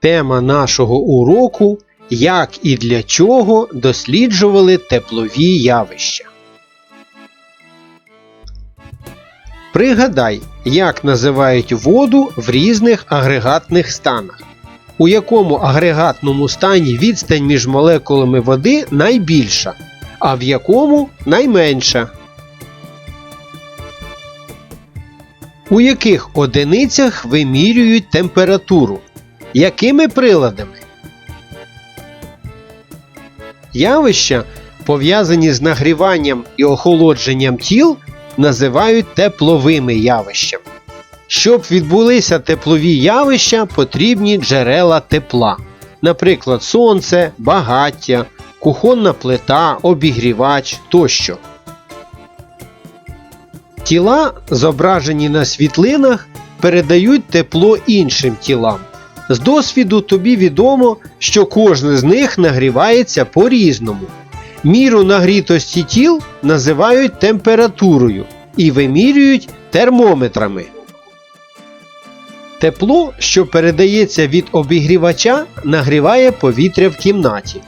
Тема нашого уроку як і для чого досліджували теплові явища. Пригадай, як називають воду в різних агрегатних станах. У якому агрегатному стані відстань між молекулами води найбільша, а в якому найменша. У яких одиницях вимірюють температуру? Якими приладами? Явища, пов'язані з нагріванням і охолодженням тіл, називають тепловими явищами. Щоб відбулися теплові явища, потрібні джерела тепла, наприклад, сонце, багаття, кухонна плита, обігрівач тощо. Тіла, зображені на світлинах, передають тепло іншим тілам. З досвіду тобі відомо, що кожне з них нагрівається по-різному. Міру нагрітості тіл називають температурою і вимірюють термометрами. Тепло, що передається від обігрівача, нагріває повітря в кімнаті.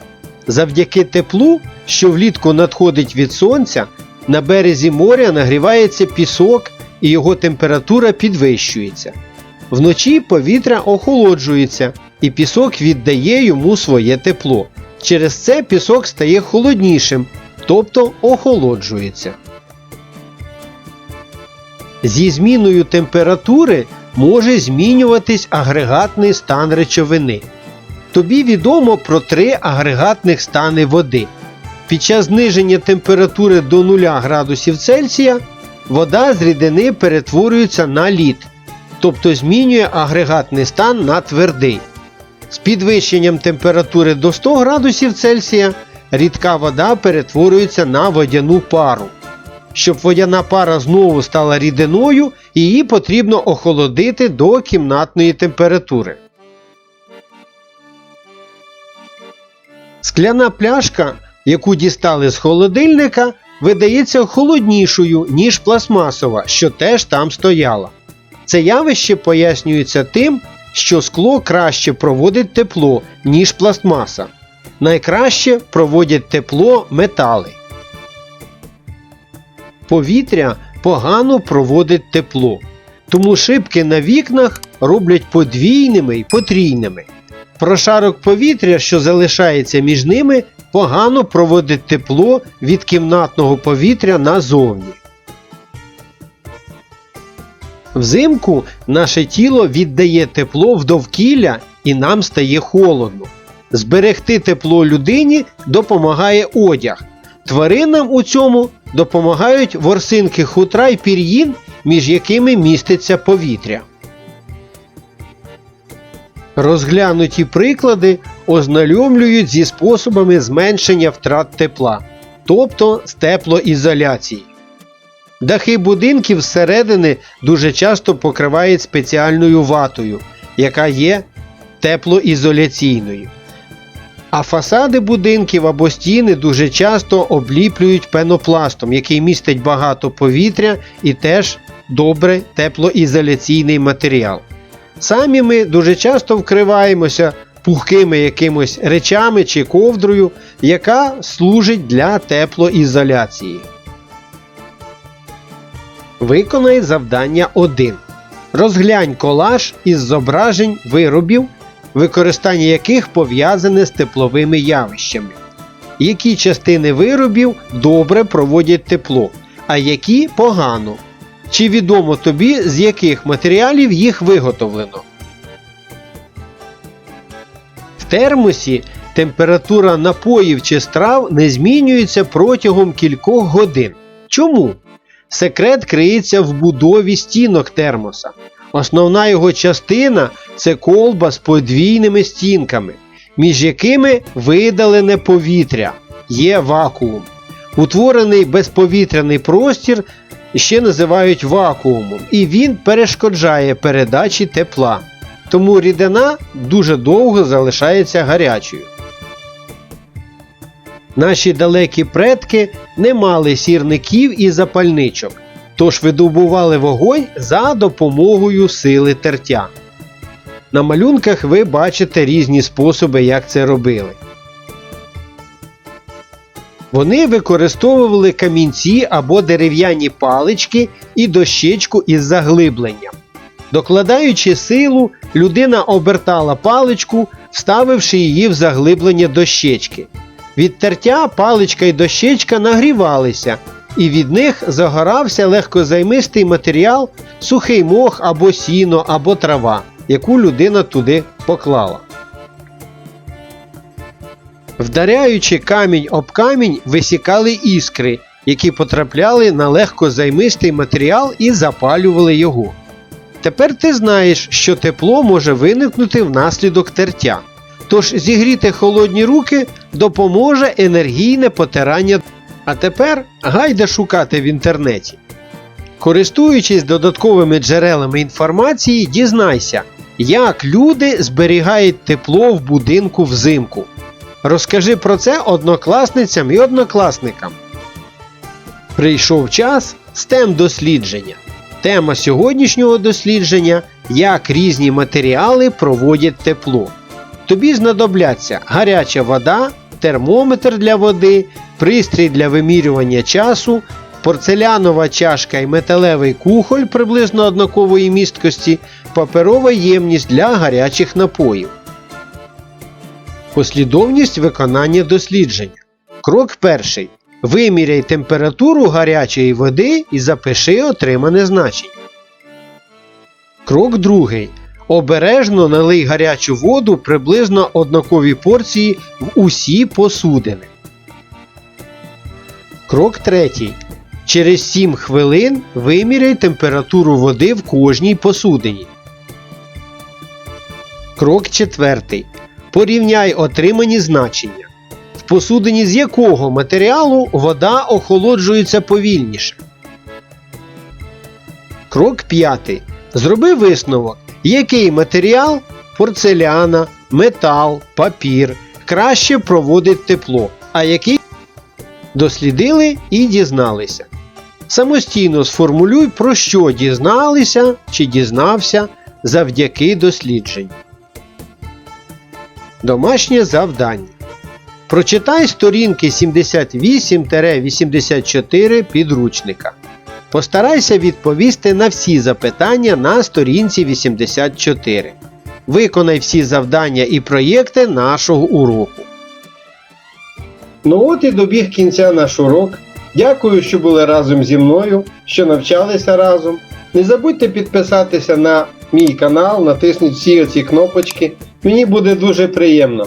Завдяки теплу, що влітку надходить від сонця, на березі моря нагрівається пісок і його температура підвищується. Вночі повітря охолоджується, і пісок віддає йому своє тепло. Через це пісок стає холоднішим, тобто охолоджується. Зі зміною температури може змінюватись агрегатний стан речовини. Тобі відомо про три агрегатних стани води. Під час зниження температури до 0 градусів Цельсія вода з рідини перетворюється на лід, тобто змінює агрегатний стан на твердий. З підвищенням температури до 100 градусів Цельсія рідка вода перетворюється на водяну пару. Щоб водяна пара знову стала рідиною, її потрібно охолодити до кімнатної температури. Скляна пляшка, яку дістали з холодильника, видається холоднішою, ніж пластмасова, що теж там стояла. Це явище пояснюється тим, що скло краще проводить тепло, ніж пластмаса. Найкраще проводять тепло метали. Повітря погано проводить тепло, тому шибки на вікнах роблять подвійними й потрійними. Прошарок повітря, що залишається між ними, погано проводить тепло від кімнатного повітря назовні. Взимку наше тіло віддає тепло в довкілля і нам стає холодно. Зберегти тепло людині допомагає одяг. Тваринам у цьому допомагають ворсинки хутра й пір'їн, між якими міститься повітря. Розглянуті приклади ознайомлюють зі способами зменшення втрат тепла, тобто з теплоізоляції. Дахи будинків зсередини дуже часто покривають спеціальною ватою, яка є теплоізоляційною. А фасади будинків або стіни дуже часто обліплюють пенопластом, який містить багато повітря і теж добре теплоізоляційний матеріал. Самі ми дуже часто вкриваємося пухкими якимось речами чи ковдрою, яка служить для теплоізоляції. Виконай завдання 1. Розглянь колаж із зображень виробів, використання яких пов'язане з тепловими явищами. Які частини виробів добре проводять тепло, а які погано. Чи відомо тобі, з яких матеріалів їх виготовлено? В термосі температура напоїв чи страв не змінюється протягом кількох годин. Чому? Секрет криється в будові стінок термоса. Основна його частина це колба з подвійними стінками, між якими видалене повітря, є вакуум. Утворений безповітряний простір ще називають вакуумом, і він перешкоджає передачі тепла. Тому рідина дуже довго залишається гарячою. Наші далекі предки не мали сірників і запальничок, тож видобували вогонь за допомогою сили тертя. На малюнках ви бачите різні способи, як це робили. Вони використовували камінці або дерев'яні палички і дощечку із заглибленням. Докладаючи силу, людина обертала паличку, вставивши її в заглиблення дощечки. Від тертя паличка і дощечка нагрівалися, і від них загорався легкозаймистий матеріал, сухий мох або сіно, або трава, яку людина туди поклала. Вдаряючи камінь об камінь, висікали іскри, які потрапляли на легкозаймистий матеріал і запалювали його. Тепер ти знаєш, що тепло може виникнути внаслідок тертя. Тож зігріти холодні руки допоможе енергійне потирання. А тепер гайда шукати в інтернеті. Користуючись додатковими джерелами інформації, дізнайся, як люди зберігають тепло в будинку взимку. Розкажи про це однокласницям і однокласникам. Прийшов час STEM дослідження. Тема сьогоднішнього дослідження як різні матеріали проводять тепло. Тобі знадобляться гаряча вода, термометр для води, пристрій для вимірювання часу, порцелянова чашка і металевий кухоль приблизно однакової місткості, паперова ємність для гарячих напоїв. Послідовність виконання дослідження. Крок перший. Виміряй температуру гарячої води і запиши отримане значення. Крок другий. Обережно налий гарячу воду приблизно однакові порції в усі посудини. Крок третій. Через 7 хвилин виміряй температуру води в кожній посудині. Крок четвертий. Порівняй отримані значення. В посудині з якого матеріалу вода охолоджується повільніше. Крок п'ятий. Зроби висновок, який матеріал порцеляна, метал, папір краще проводить тепло, а який дослідили і дізналися. Самостійно сформулюй, про що дізналися чи дізнався завдяки дослідженню. Домашнє завдання. Прочитай сторінки 78-84 підручника. Постарайся відповісти на всі запитання на сторінці 84. Виконай всі завдання і проєкти нашого уроку. Ну от і добіг кінця наш урок. Дякую, що були разом зі мною, що навчалися разом. Не забудьте підписатися на мій канал, натисніть всі оці кнопочки. Мені буде дуже приємно.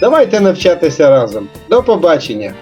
Давайте навчатися разом. До побачення!